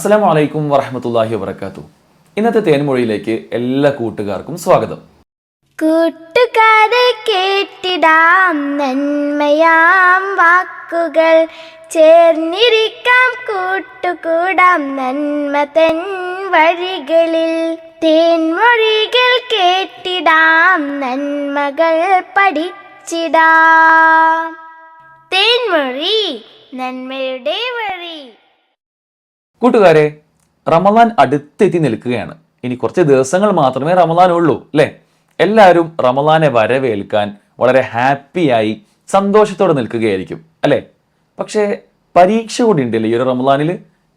അസ്സലാമു വലൈക്കും വറഹമത്തല്ലാഹി വബർക്കാത്തു ഇന്നത്തെ തേൻമൊഴിയിലേക്ക് എല്ലാ കൂട്ടുകാർക്കും സ്വാഗതം. കൂട്ടുകാരെ കേട്ടിടാം നന്മയാം വാക്കുകൾ. ചേർന്നിരിക്കാം കൂട്ടുകൂടാം നന്മ തൻ വഴികളിൽ. തേൻമൊഴികൾ കേട്ടിടാം നന്മകൾ പഠിച്ചിടാം. തേൻമൊഴി നന്മയുടെ വഴി. കൂട്ടുകാരെ റമദാൻ അടുത്തെത്തി നിൽക്കുകയാണ്. ഇനി കുറച്ച് ദിവസങ്ങൾ മാത്രമേ റമദാൻ ഉള്ളൂ അല്ലേ? എല്ലാവരും റമദാനെ വരവേൽക്കാൻ വളരെ ഹാപ്പിയായി സന്തോഷത്തോടെ നിൽക്കുകയായിരിക്കും അല്ലേ? പക്ഷേ പരീക്ഷ കൂടി ഉണ്ടല്ലേ ഈ ഒരു റമദാനിൽ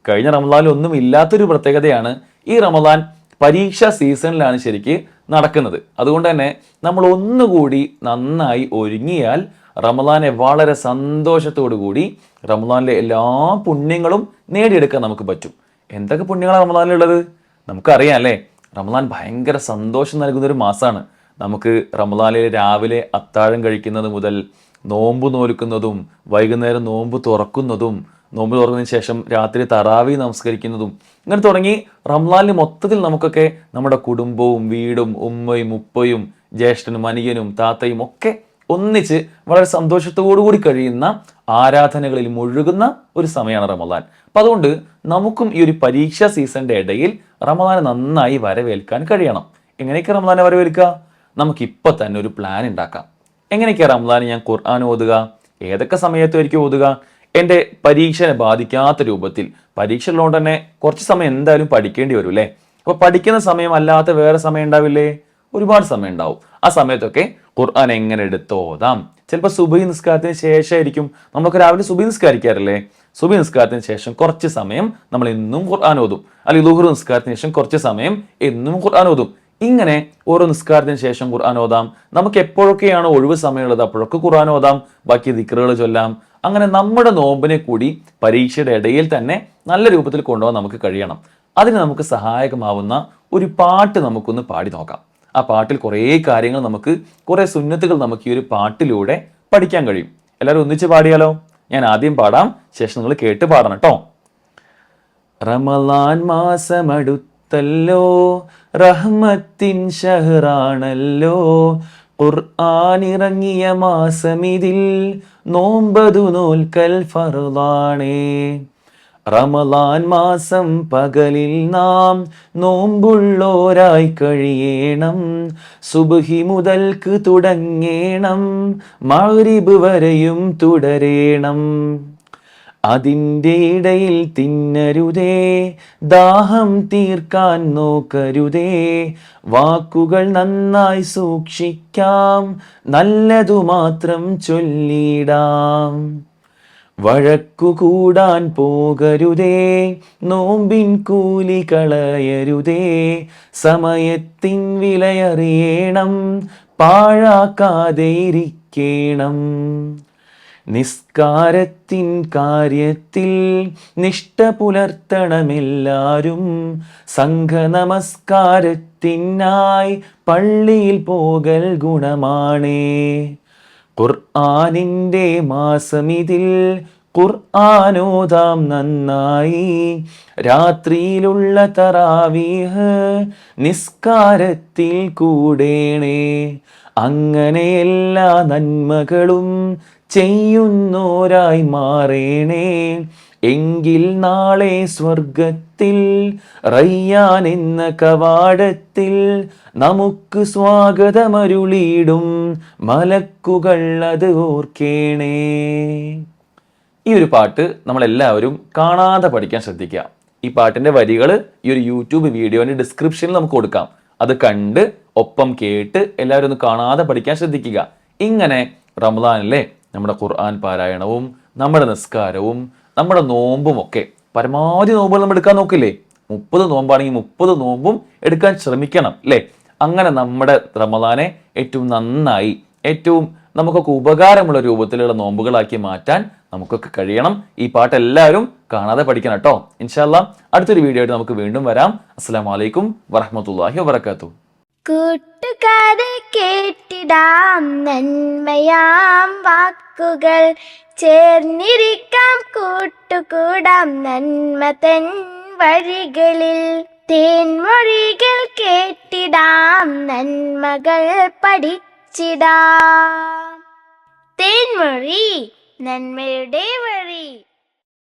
കഴിഞ്ഞ റമദാനിൽ ഒന്നും ഇല്ലാത്തൊരു പ്രത്യേകതയാണ് ഈ റമദാൻ പരീക്ഷാ സീസണിലാണ് ശരിക്ക് നടക്കുന്നത്. അതുകൊണ്ട് തന്നെ നമ്മൾ ഒന്നുകൂടി നന്നായി ഒരുങ്ങിയാൽ റമദാനെ വളരെ സന്തോഷത്തോടു കൂടി റമലാനിലെ എല്ലാ പുണ്യങ്ങളും നേടിയെടുക്കാൻ നമുക്ക് പറ്റും. എന്തൊക്കെ പുണ്യങ്ങളാണ് റമലാനിലുള്ളത് നമുക്കറിയാം അല്ലേ? റമലാൻ ഭയങ്കര സന്തോഷം നൽകുന്ന ഒരു മാസമാണ് നമുക്ക് റമലാനിൽ രാവിലെ അത്താഴം കഴിക്കുന്നത് മുതൽ നോമ്പ് നോൽക്കുന്നതും വൈകുന്നേരം നോമ്പ് തുറക്കുന്നതും നോമ്പ് തുറന്നതിന് ശേഷം രാത്രി തറാവി നമസ്കരിക്കുന്നതും ഇങ്ങനെ തുടങ്ങി റംലാലിന് മൊത്തത്തിൽ നമുക്കൊക്കെ നമ്മുടെ കുടുംബവും വീടും ഉമ്മയും ഉപ്പയും ജ്യേഷ്ഠനും അനിയനും താത്തയും ഒക്കെ ഒന്നിച്ച് വളരെ സന്തോഷത്തോടു കൂടി കഴിയുന്ന ആരാധനകളിൽ മുഴുകുന്ന ഒരു സമയമാണ് റമദാൻ. അപ്പം അതുകൊണ്ട് നമുക്കും ഈ ഒരു പരീക്ഷാ സീസന്റെ ഇടയിൽ റമദാനെ നന്നായി വരവേൽക്കാൻ കഴിയണം. എങ്ങനെയൊക്കെ റമദാനെ വരവേൽക്കുക? നമുക്ക് ഇപ്പം തന്നെ ഒരു പ്ലാൻ ഉണ്ടാക്കാം. എങ്ങനെയൊക്കെ റമദാൻ ഞാൻ ഖുർആൻ ഓതുക? ഏതൊക്കെ സമയത്തായിരിക്കും ഓതുക? എന്റെ പരീക്ഷനെ ബാധിക്കാത്ത രൂപത്തിൽ പരീക്ഷ ഉള്ളതുകൊണ്ട് തന്നെ കുറച്ച് സമയം എന്തായാലും പഠിക്കേണ്ടി വരും അല്ലേ? അപ്പോൾ പഠിക്കുന്ന സമയം അല്ലാത്ത വേറെ സമയം ഉണ്ടാവില്ലേ? ഒരുപാട് സമയം ഉണ്ടാവും ആ സമയത്തൊക്കെ ഖുർആൻ എങ്ങനെ എടുത്ത് ഓതാം ചിലപ്പോൾ സുബൈ നിസ്കാരത്തിന് ശേഷമായിരിക്കും നമ്മളൊക്കെ രാവിലെ സുബൈ നിസ്കാരിക്കാറില്ലേ? സുബൈ നിസ്കാരത്തിന് ശേഷം കുറച്ച് സമയം നമ്മൾ എന്നും ഖുർആൻ ഓതും. അല്ലെങ്കിൽ ലുഹുർ നിസ്കാരത്തിന് ശേഷം കുറച്ച് സമയം എന്നും ഖുർആൻ ഓതും. ഇങ്ങനെ ഓരോ നിസ്കാരത്തിന് ശേഷം ഖുർആൻ ഓതാം. നമുക്ക് എപ്പോഴൊക്കെയാണ് ഒഴിവ് സമയമുള്ളത് അപ്പോഴൊക്കെ ഖുർആൻ ഓതാം. ബാക്കി ദിക്റുകൾ ചൊല്ലാം. അങ്ങനെ നമ്മുടെ നോമ്പിനെ കൂടി പരീക്ഷയുടെ ഇടയിൽ തന്നെ നല്ല രൂപത്തിൽ കൊണ്ടുപോകാൻ നമുക്ക് കഴിയണം. അതിന് നമുക്ക് സഹായകമാവുന്ന ഒരു പാട്ട് നമുക്കൊന്ന് പാടി നോക്കാം. ആ പാട്ടിൽ കുറേ കാര്യങ്ങൾ നമുക്ക് കുറേ സുന്നത്തുകൾ നമുക്ക് ഈ ഒരു പാട്ടിലൂടെ പഠിക്കാൻ കഴിയും. എല്ലാവരും ഒന്നിച്ച് പാടിയാലോ? ഞാൻ ആദ്യം പാടാം ശേഷം നിങ്ങൾ കേട്ട് പാടണം കേട്ടോ റമലാൻ റഹ്മത്തിൻ ഷഹറാണല്ലോ ഖുർആാനിറങ്ങിയ മാസമിതിൽ നോമ്പതു നോൽക്കൽ ഫറുതാണേ റമലാൻ മാസം പകലിൽ നാം നോമ്പുള്ളോരായി കഴിയേണം. സുബുഹി മുതൽക്ക് തുടങ്ങേണം. മഗ്രിബ് വരെയും തുടരേണം. അതിന്റെ ഇടയിൽ തിന്നരുതേ. ദാഹം തീർക്കാൻ നോക്കരുതേ. വാക്കുകൾ നന്നായി സൂക്ഷിക്കാം. നല്ലതു മാത്രം ചൊല്ലിടാം. വഴക്കു കൂടാൻ പോകരുതേ നോമ്പിൻ കൂലി കളയരുതേ സമയത്തിൻ വിലയറിയണം പാഴാക്കാതെ ഇരിക്കണം. നിസ്കാരത്തിൻ കാര്യത്തിൽ നിഷ്ഠ പുലർത്തണമെല്ലാരും സംഘ നമസ്കാരത്തിനായി പള്ളിയിൽ പോകൽ ഗുണമാണേ. ഖുർആനിന്റെ മാസമിതിൽ ഖുർആാനോദാം നന്നായി. രാത്രിയിലുള്ള തറാവീഹ് നിസ്കാരത്തിൽ കൂടേണേ. അങ്ങനെ എല്ലാ നന്മകളും ചെയ്യുന്നോരായി മാറേണേ. എങ്കിൽ നാളെ സ്വർഗത്തിൽ റയ്യാൻ എന്ന കവാടത്തിൽ നമുക്ക് സ്വാഗതമരുളിയിടും മലക്കുകൾ അത് ഓർക്കേണേ. ഈ ഒരു പാട്ട് നമ്മളെല്ലാവരും കാണാതെ പഠിക്കാൻ ശ്രദ്ധിക്കുക. ഈ പാട്ടിന്റെ വരികൾ ഈ ഒരു യൂട്യൂബ് വീഡിയോന്റെ ഡിസ്ക്രിപ്ഷനിൽ നമുക്ക് കൊടുക്കാം. അത് കണ്ട് ഒപ്പം കേട്ട് എല്ലാവരും ഒന്ന് കാണാതെ പഠിക്കാൻ ശ്രദ്ധിക്കുക. ഇങ്ങനെ റമദാനിലെ നമ്മുടെ ഖുർആൻ പാരായണവും നമ്മുടെ നിസ്കാരവും നമ്മുടെ നോമ്പും ഒക്കെ പരമാവധി നോമ്പുകൾ നമ്മൾ എടുക്കാൻ നോക്കില്ലേ? മുപ്പത് നോമ്പാണെങ്കിൽ മുപ്പത് നോമ്പും എടുക്കാൻ ശ്രമിക്കണം അല്ലേ അങ്ങനെ നമ്മുടെ റമദാനെ ഏറ്റവും നന്നായി ഏറ്റവും നമുക്കൊക്കെ ഉപകാരമുള്ള രൂപത്തിലുള്ള നോമ്പുകളാക്കി മാറ്റാൻ നമുക്കൊക്കെ കഴിയണം. ഈ പാട്ട് എല്ലാവരും കാണാതെ പഠിക്കണം കേട്ടോ ഇൻഷാല്ല അടുത്തൊരു വീഡിയോ ആയിട്ട് നമുക്ക് വീണ്ടും വരാം. അസ്സാം വലൈക്കും വറഹമത്തല്ലാഹി വബർക്കാത്തു കൂട്ടുകാരെ കേട്ടിടാം നന്മയാം വാക്കുകൾ. ചേർന്നിരിക്കാം കൂട്ടുകൂടാം നന്മ തൻ വഴികളിൽ. തേൻമൊഴികൾ കേട്ടിടാം നന്മകൾ പഠിച്ചിടാം. തേൻമൊഴി നന്മയുടെ വഴി.